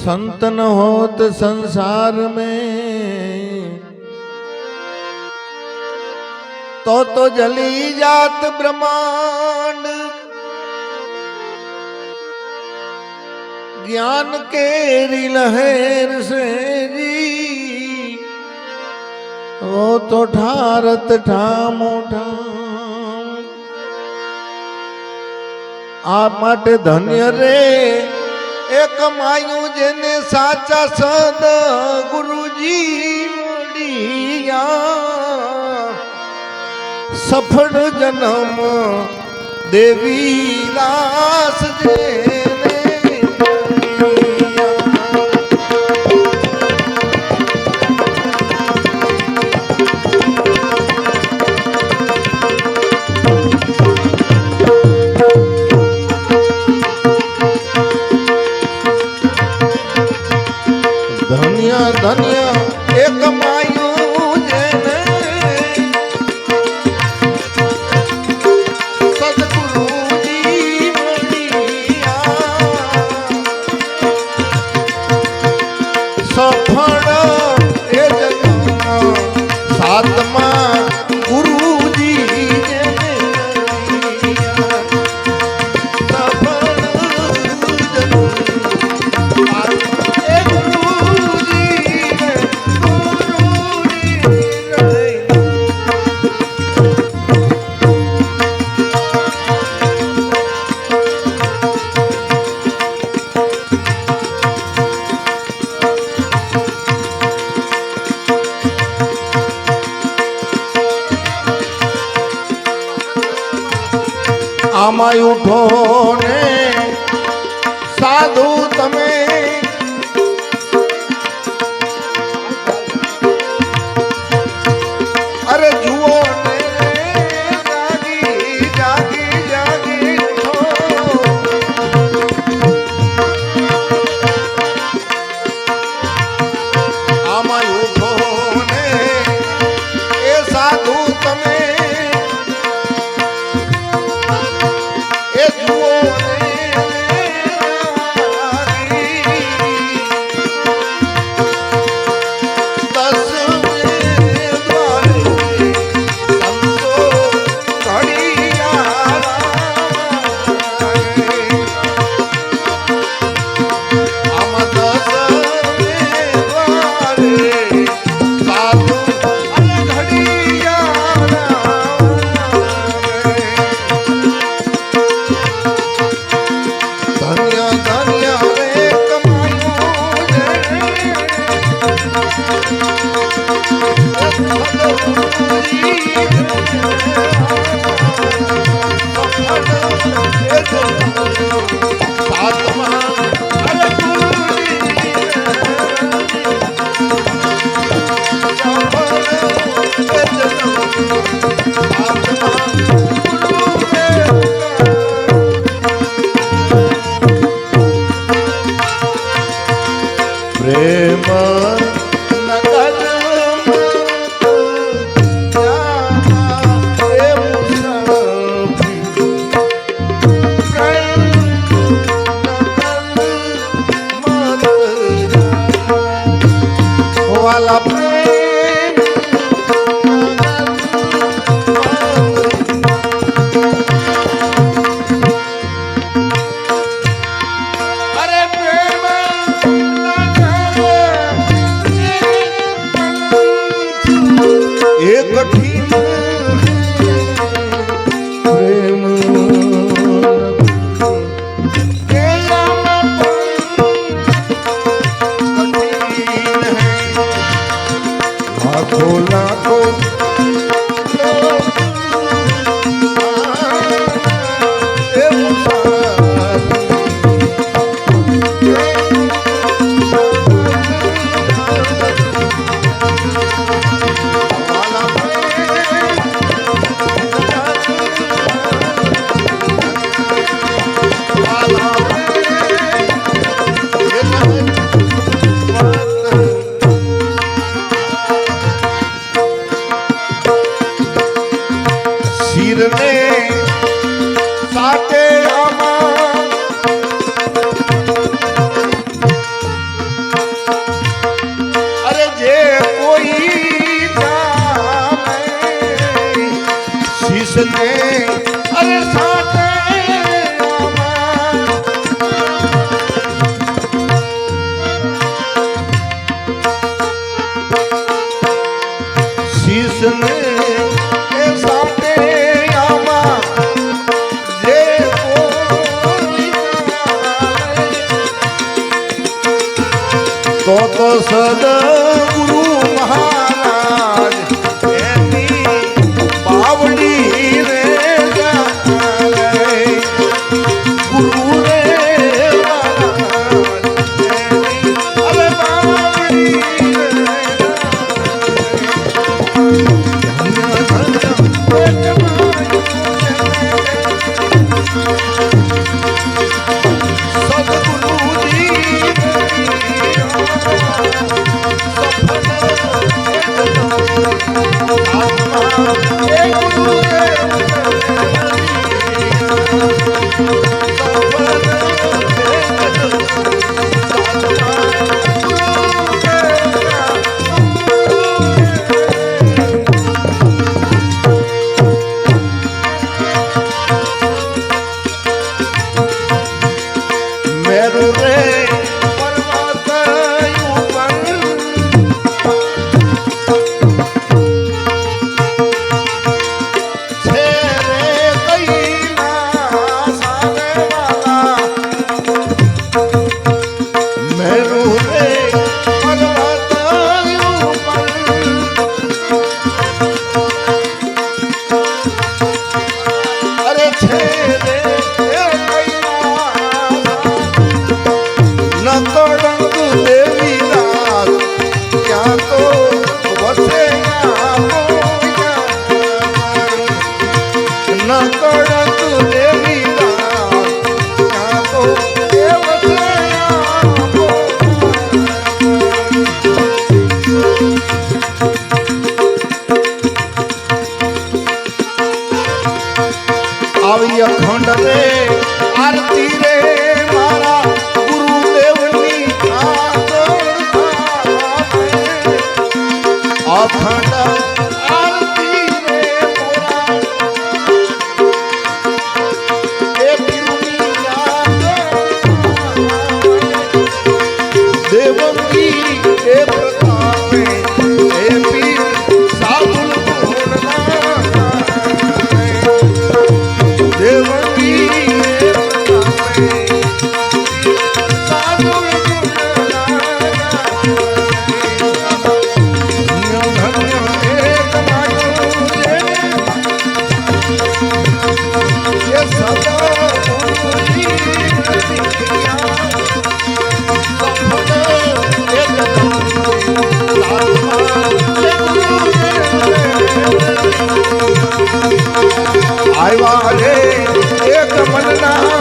संतन होत संसार में तो तो जली जात ब्रह्मांड ज्ञान केरी लहर से जी वो तो ઠારત ઠામો ઠામ આ માટે ધન્ય રે એ કમાયું જેને સાચા સદ ગુરુજી મળ્યા. સફળ જન્મ દેવી દાસ જેને ધન્ય એક উঠো પ્રેમ એક ઠીક પ્રેમ. લાખો લાખો વીરને સાથે અરે જે કોઈ શીશને અરે સાથે સદગુરુ મહારાજ એની પાવડી રે ગુરુ રે સદગુરુજી બાહ્ય ખંડ રે આરતી રે મારા ગુરુદેવની અખંડ આવ્યા રે એક મનના